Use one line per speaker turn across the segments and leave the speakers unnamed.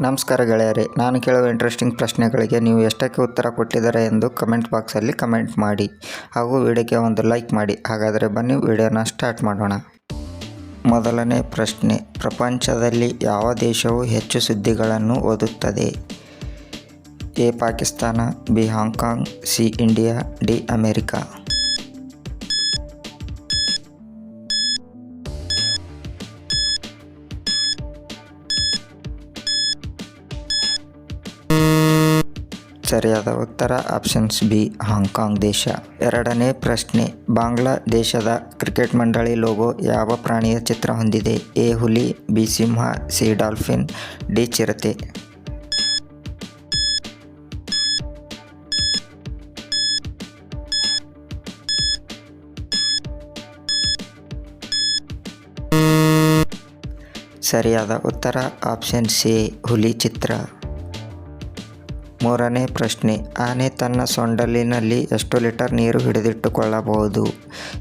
ನಮಸ್ಕಾರ ಗೆಳೆಯರೇ, ನಾನು ಕೇಳುವ ಇಂಟ್ರೆಸ್ಟಿಂಗ್ ಪ್ರಶ್ನೆಗಳಿಗೆ ನೀವು ಎಷ್ಟಕ್ಕೆ ಉತ್ತರ ಕೊಟ್ಟಿದ್ದಾರೆ ಎಂದು ಕಮೆಂಟ್ ಬಾಕ್ಸಲ್ಲಿ ಕಮೆಂಟ್ ಮಾಡಿ ಹಾಗೂ ವಿಡಿಯೋಗೆ ಒಂದು ಲೈಕ್ ಮಾಡಿ. ಹಾಗಾದರೆ ಬನ್ನಿ ವಿಡಿಯೋನ ಸ್ಟಾರ್ಟ್ ಮಾಡೋಣ. ಮೊದಲನೇ ಪ್ರಶ್ನೆ, ಪ್ರಪಂಚದಲ್ಲಿ ಯಾವ ದೇಶವು ಹೆಚ್ಚು ಸುದ್ದಿಗಳನ್ನು ಓದುತ್ತದೆ? A, Pakistan, B, Hong Kong, C, India, D, America. ಸರಿಯಾದ ಉತ್ತರ ಆಪ್ಷನ್ಸ್ ಬಿ ಹಾಂಗ್ಕಾಂಗ್ ದೇಶ. ಎರಡನೇ ಪ್ರಶ್ನೆ, ಬಾಂಗ್ಲಾದೇಶದ ಕ್ರಿಕೆಟ್ ಮಂಡಳಿ ಲೋಗೋ ಯಾವ ಪ್ರಾಣಿಯ ಚಿತ್ರ ಹೊಂದಿದೆ? ಎ, ಹುಲಿ, ಬಿ, ಸಿಂಹ, ಸಿ, ಡಾಲ್ಫಿನ್, ಡಿ, ಚಿರತೆ. ಸರಿಯಾದ ಉತ್ತರ ಆಪ್ಷನ್ ಸಿ ಹುಲಿ ಚಿತ್ರ. ಮೂರನೇ ಪ್ರಶ್ನೆ, ಆನೆ ತನ್ನ ಸೊಂಡಲಿನಲ್ಲಿ ಎಷ್ಟು ಲೀಟರ್ ನೀರು ಹಿಡಿದಿಟ್ಟುಕೊಳ್ಳಬಹುದು.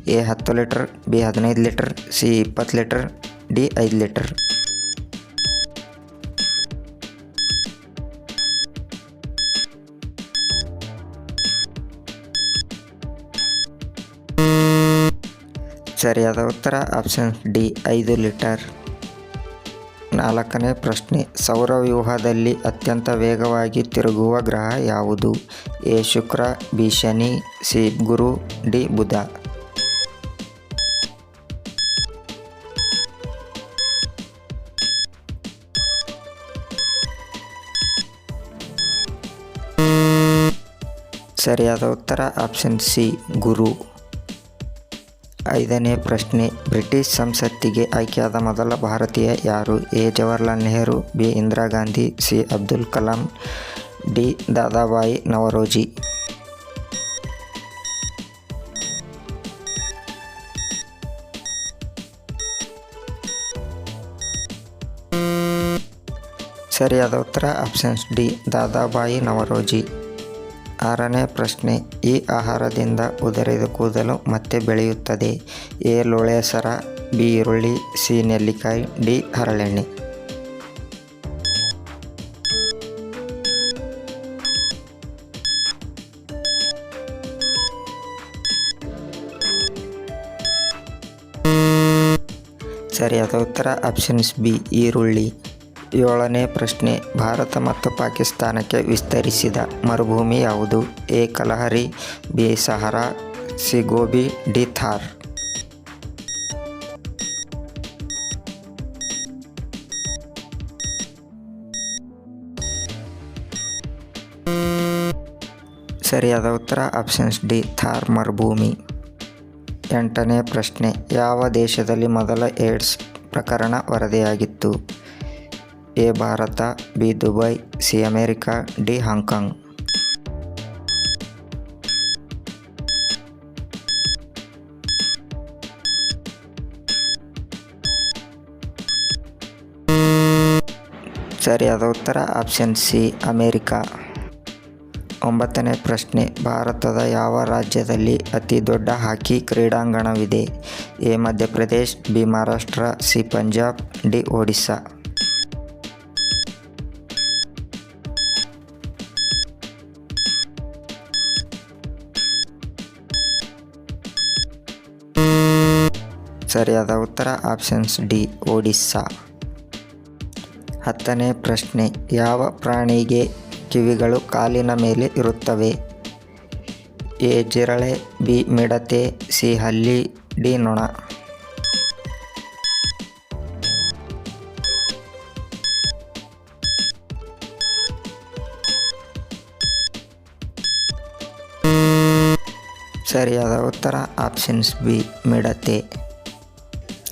ಎ ಹತ್ತು ಲೀಟರ್, ಬಿ ಹದಿನೈದು ಲೀಟರ್, ಸಿ ಇಪ್ಪತ್ತು ಲೀಟರ್, ಡಿ ಐದು ಲೀಟರ್. ಸರಿಯಾದ ಉತ್ತರ, ಆಪ್ಷನ್ ಡಿ, ಐದು ಲೀಟರ್. ನಾಲ್ಕನೇ ಪ್ರಶ್ನೆ, ಸೌರವ್ಯೂಹದಲ್ಲಿ ಅತ್ಯಂತ ವೇಗವಾಗಿ ತಿರುಗುವ ಗ್ರಹ ಯಾವುದು? A, Shukra, B, Shani, C, Guru, D, Budha. ಸರಿಯಾದ ಉತ್ತರ, ಆಪ್ಷನ್ ಸಿ, ಗುರು. ಐದನೇ ಪ್ರಶ್ನೆ. ಬ್ರಿಟಿಷ್ ಸಂಸತ್ತಿಗೆ ಆಯ್ಕೆಯಾದ ಮೊದಲ ಭಾರತೀಯ ಯಾರು? A. Jawaharlal Nehru, B. Indira Gandhi, C. Abdul Kalam, D. Dadabhai Naoroji. ಸರಿಯಾದ ಉತ್ತರ, ಆಪ್ಷನ್ಸ್ ಡಿ. ದಾದಾಬಾಯಿ ನವರೋಜಿ. ಆರನೇ ಪ್ರಶ್ನೆ, ಈ ಆಹಾರದಿಂದ ಉದರಿದ ಕೂದಲು ಮತ್ತೆ ಬೆಳೆಯುತ್ತದೆ. ಎ. ಲೋಳೆ ಸರ ಬಿ. ಈರುಳ್ಳಿ, ಸಿ. ನೆಲ್ಲಿಕಾಯಿ, ಡಿ. ಹರಳೆಣ್ಣೆ ಸರಿಯಾದ ಉತ್ತರ ಆಪ್ಷನ್ಸ್ ಬಿ, ಈರುಳ್ಳಿ. ಏಳನೇ ಪ್ರಶ್ನೆ, ಭಾರತ ಮತ್ತು ಪಾಕಿಸ್ತಾನಕ್ಕೆ ವಿಸ್ತರಿಸಿದ ಮರುಭೂಮಿ ಯಾವುದು? A, Kalahari, B, Sahara, C, Gobi, D, Thar. ಸರಿಯಾದ ಉತ್ತರ, ಆಪ್ಷನ್ಸ್ ಡಿ, ಥಾರ್ ಮರುಭೂಮಿ. ಎಂಟನೇ ಪ್ರಶ್ನೆ, ಯಾವ ದೇಶದಲ್ಲಿ ಮೊದಲ ಏಡ್ಸ್ ಪ್ರಕರಣ ವರದಿಯಾಗಿತ್ತು? A Bharat, B Dubai, C America, D Hong Kong ಸರಿಯಾದ ಉತ್ತರ, ಆಪ್ಷನ್ ಸಿ, ಅಮೇರಿಕಾ. ಒಂಬತ್ತನೇ ಪ್ರಶ್ನೆ, ಭಾರತದ ಯಾವ ರಾಜ್ಯದಲ್ಲಿ ಅತಿ ದೊಡ್ಡ hockey ಕ್ರೀಡಾಂಗಣವಿದೆ? A Madhya Pradesh, B Maharashtra, C Punjab, D Odisha. ಸರಿಯಾದ ಉತ್ತರ ಆಪ್ಷನ್ಸ್ ಡಿ, ಒಡಿಸ್ಸಾ. ಹತ್ತನೇ ಪ್ರಶ್ನೆ, ಯಾವ ಪ್ರಾಣಿಗೆ ಕಿವಿಗಳು ಕಾಲಿನ ಮೇಲೆ ಇರುತ್ತವೆ? ಎ, ಜಿರಳೆ, ಬಿ, ಮಿಡತೆ, ಸಿ, ಹಲ್ಲಿ, ಡಿ, ನೊಣ. ಸರಿಯಾದ ಉತ್ತರ ಆಪ್ಷನ್ಸ್ ಬಿ, ಮಿಡತೆ.